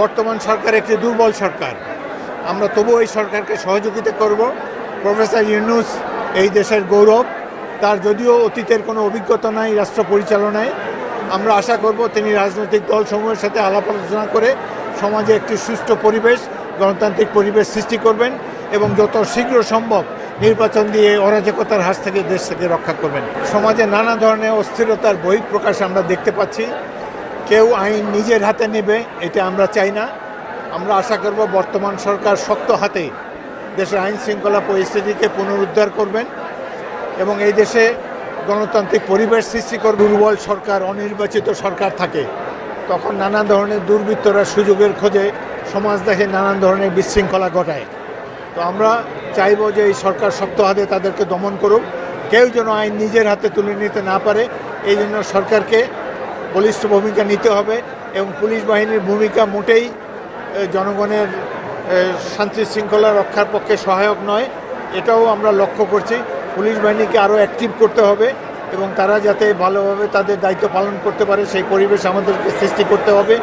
বর্তমান সরকার একটি দুর্বল সরকার। আমরা তবুও এই সরকারকে সহযোগিতা করব। প্রফেসর ইউনুস এই দেশের গৌরব, তার যদিও অতীতের কোনো অভিজ্ঞতা নাই, রাষ্ট্র পরিচালনায়। আমরা আশা করব তিনি রাজনৈতিক দলসমূহের সাথে আলাপ আলোচনা করে সমাজে একটি সুষ্ঠু পরিবেশ, গণতান্ত্রিক পরিবেশ সৃষ্টি করবেন এবং যত শীঘ্র সম্ভব নির্বাচন দিয়ে অরাজকতার হাত থেকে দেশ থেকে রক্ষা করবেন। সমাজে নানা ধরনের অস্থিরতার বহিঃপ্রকাশ আমরা দেখতে পাচ্ছি। কেউ আইন নিজের হাতে নেবে, এটা আমরা চাই না। আমরা আশা করব বর্তমান সরকার শক্ত হাতে দেশের আইন শৃঙ্খলা পরিস্থিতিকে পুনরুদ্ধার করবেন এবং এই দেশে গণতান্ত্রিক পরিবেশ সৃষ্টি করবে দুর্বল সরকার, অনির্বাচিত সরকার থাকে। তখন নানা ধরনের দুর্বৃত্তরা সুযোগের খোঁজে সমাজ দেখে নানান ধরনের বিশৃঙ্খলা ঘটায়। তো আমরা চাইব যে এই সরকার শক্ত হাতে তাদেরকে দমন করুক। কেউ যেন আইন নিজের হাতে তুলে নিতে না পারে, এই জন্য সরকারকে বলিষ্ঠ ভূমিকা নিতে হবে এবং পুলিশ বাহিনীর ভূমিকা মোটেই জনগণের শান্তি শৃঙ্খলা রক্ষার পক্ষে সহায়ক নয়। এটাও আমরা লক্ষ্য করছি। পুলিশ বাহিনীকে আরও অ্যাক্টিভ করতে হবে এবং তারা যাতে ভালোভাবে তাদের দায়িত্ব পালন করতে পারে, সেই পরিবেশ আমাদেরকে সৃষ্টি করতে হবে।